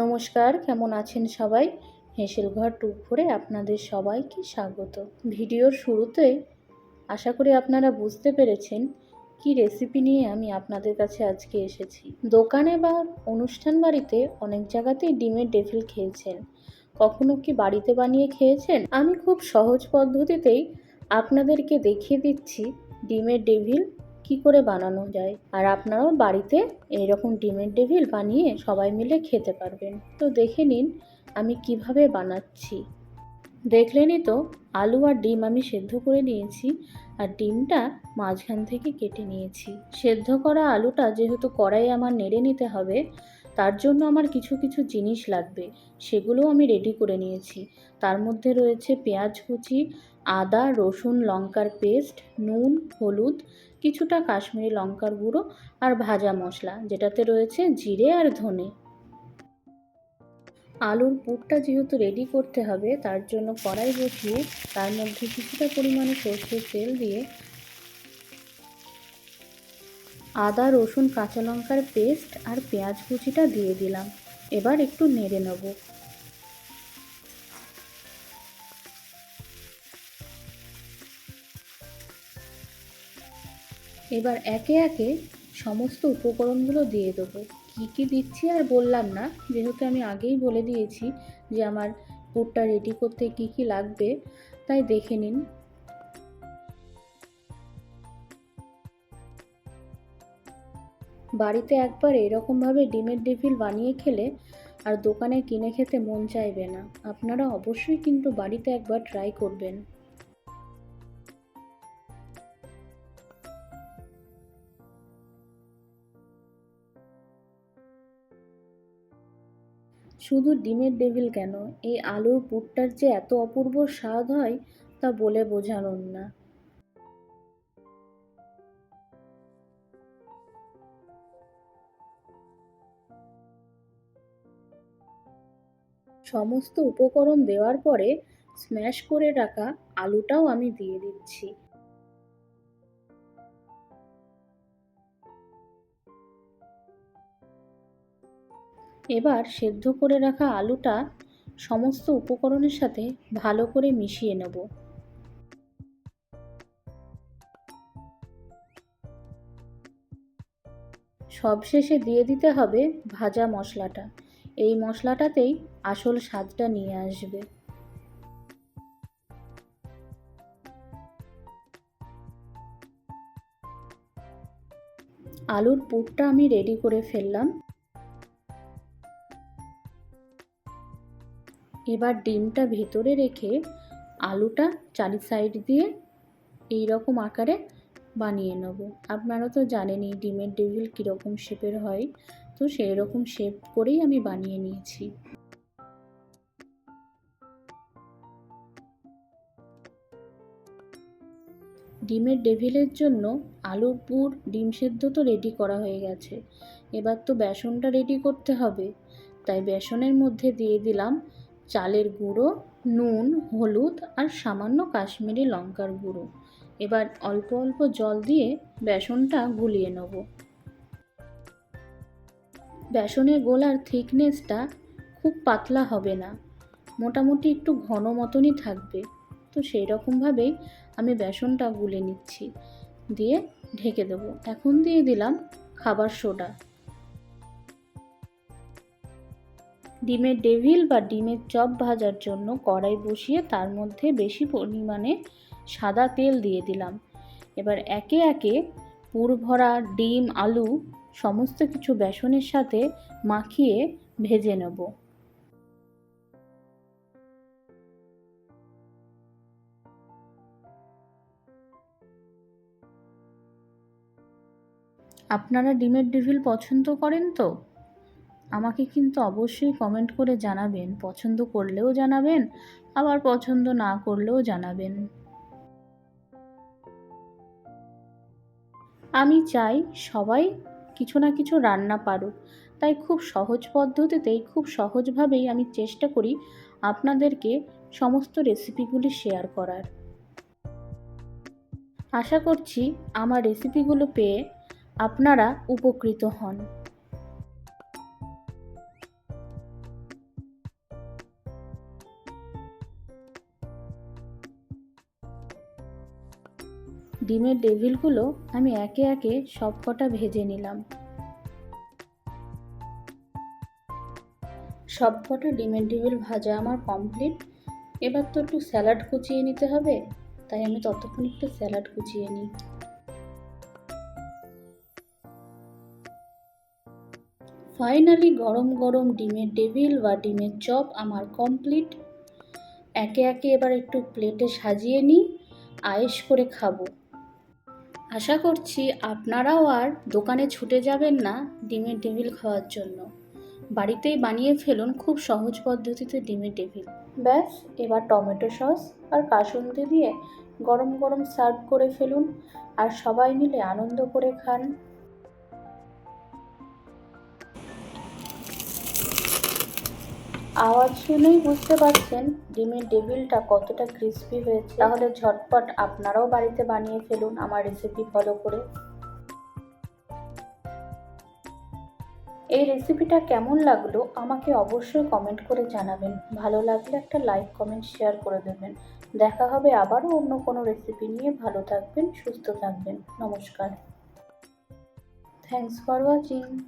নমস্কার, কেমন আছেন সবাই? হেসেল ঘর টুক ভরে আপনাদের সবাইকে স্বাগত। ভিডিওর শুরুতে আশা করি আপনারা বুঝতে পেরেছেন কি রেসিপি নিয়ে আমি আপনাদের কাছে আজকে এসেছি। দোকানে বা অনুষ্ঠান বাড়িতে অনেক জায়গাতেই ডিমের ডেভিল খেয়েছেন। কখনো কি বাড়িতে বানিয়ে খেয়েছেন? আমি খুব সহজ পদ্ধতিতেই আপনাদেরকে দেখিয়ে দিচ্ছি ডিমের ডেভিল কি করে বানানো যায়? আর আপনারাও বাড়িতে এইরকম ডিমের ডেভিল বানিয়ে সবাই মিলে খেতে পারবেন। তো দেখে নিন আমি কীভাবে বানাচ্ছি। দেখলেনই তো, আলু আর ডিম আমি সেদ্ধ করে নিয়েছি আর ডিমটা মাঝখান থেকে কেটে নিয়েছি। সেদ্ধ করা আলুটা যেহেতু কড়াই আমার নেড়ে নিতে হবে, তার জন্য আমার কিছু কিছু জিনিস লাগবে সেগুলো আমি রেডি করে নিয়েছি। তার মধ্যে রয়েছে পেঁয়াজ কুচি, আদা, রসুন, লঙ্কার পেস্ট নুন, হলুদ কিছুটা কাশ্মীরি লঙ্কার গুঁড়ো আর ভাজা মশলা, যেটাতে রয়েছে জিরে আর ধনে। আলুর পুরটা যেহেতু রেডি করতে হবে, তার জন্য কড়াই বসিয়ে তার মধ্যে কিছুটা পরিমাণে সর্ষের তেল দিয়ে আদা, রসুন, কাঁচা লঙ্কার পেস্ট আর পেঁয়াজ কুচিটা দিয়ে দিলাম। এবার একটু নেড়ে নেব। এবার একে একে সমস্ত উপকরণগুলো দিয়ে দেবো। কী কী দিচ্ছি আর বললাম না, যেহেতু আমি আগেই বলে দিয়েছি যে আমার পুরটা রেডি করতে কি কি লাগবে, তাই দেখে নিন। বাড়িতে একবার এরকমভাবে ডিমের ডেভিল বানিয়ে খেলে আর দোকানে কিনে খেতে মন চাইবে না। আপনারা অবশ্যই কিন্তু বাড়িতে একবার ট্রাই করবেন। শুধু ডিমের ডেভিল কেন? এই আলুর পুরটার যে এত অপূর্ব স্বাদ হয়, তা বলে বোঝানোর না। সমস্ত উপকরণ দেওয়ার পরে, স্ম্যাশ করে রাখা আলুটাও আমি দিয়ে দিচ্ছি। এবার সেদ্ধ করে রাখা আলুটা সমস্ত উপকরণের সাথে ভালো করে মিশিয়ে নেব। সবশেষে দিয়ে দিতে হবে ভাজা মশলাটা। এই মশলাটাতেই আসল স্বাদটা নিয়ে আসবে। আলুর পুরটা আমি রেডি করে ফেললাম। এবার ডিমটা ভেতরে রেখে আলুটা চারি সাইড দিয়ে এই রকম আকারে বানিয়ে নেব। আপনারা তো জানেনই ডিমের ডেভিল কীরকম শেপের হয়, তো সেই রকম শেপ করেই আমি বানিয়ে নিয়েছি। ডিমের ডেভিলের জন্য আলুর পুর ডিম সেদ্ধ তো রেডি করা হয়ে গেছে। এবার তো বেসনটা রেডি করতে হবে। তাই বেসনের মধ্যে দিয়ে দিলাম চালের গুঁড়ো, নুন, হলুদ আর সামান্য কাশ্মীরি লঙ্কার গুঁড়ো। এবার অল্প অল্প জল দিয়ে বেসনটা গুলিয়ে নেব। বেসনের গোলার থিকনেসটা খুব পাতলা হবে না। মোটামুটি একটু ঘন মতনই থাকবে। তো সেই রকমভাবেই আমি বেসনটা গুলে নিচ্ছি। দিয়ে ঢেকে দেবো। এখন দিয়ে দিলাম খাবার সোডা। ডিমের ডেভিল বা ডিমের চপ ভাজার জন্য কড়াই বসিয়ে তার মধ্যে বেশি পরিমাণে সাদা তেল দিয়ে দিলাম। এবার একে একে পুর ভরা ডিম, আলু সমস্ত কিছু বেসনের সাথে মাখিয়ে ভেজে নেব। আপনারা ডিমের ডেভিল পছন্দ করেন তো? আমাকে কিন্তু অবশ্যই কমেন্ট করে জানাবেন। পছন্দ করলেও জানাবেন, আবার পছন্দ না করলেও জানাবেন। আমি চাই সবাই কিছু না কিছু রান্না পারুক। তাই খুব সহজ পদ্ধতিতেই, খুব সহজভাবেই আমি চেষ্টা করি আপনাদেরকে সমস্ত রেসিপিগুলি শেয়ার করার। আশা করছি আমার রেসিপিগুলো পেয়ে আপনারা উপকৃত হন। ডিমের ডেভিলগুলো আমি একে একে সব কটা ভেজে নিলাম। সব কটা ডিমের ডেভিল ভাজা আমার কমপ্লিট। এবার তো একটু স্যালাড কুচিয়ে নিতে হবে, তাই আমি ততক্ষণ একটু স্যালাড কুচিয়ে নিই। ফাইনালি গরম গরম ডিমের ডেভিল বা ডিমের চপ আমার কমপ্লিট। একে একে এবার একটু প্লেটে সাজিয়ে নিই আয়েস করে খাব। আশা করছি আপনারাও আর দোকানে ছুটে যাবেন না ডিমের টেবিল খাওয়ার জন্য। বাড়িতেই বানিয়ে ফেলুন খুব সহজ পদ্ধতিতে ডিমের টেবিল ব্যাস, এবার টমেটো সস আর কাসুন্দি দিয়ে গরম গরম সার্ভ করে ফেলুন আর সবাই মিলে আনন্দ করে খান। আওয়াজ শুনেই বুঝতে পারছেন ডিমের ডেভিলটা কতটা ক্রিস্পি হয়েছে। তাহলে ঝটপট আপনারাও বাড়িতে বানিয়ে ফেলুন আমার রেসিপি ফলো করে। এই রেসিপিটা কেমন লাগল আমাকে অবশ্যই কমেন্ট করে জানাবেন। ভালো লাগলে একটা লাইক কমেন্ট শেয়ার করে দেবেন। দেখা হবে আবারও অন্য কোনো রেসিপি নিয়ে। ভালো থাকবেন, সুস্থ থাকবেন। নমস্কার। Thanks for watching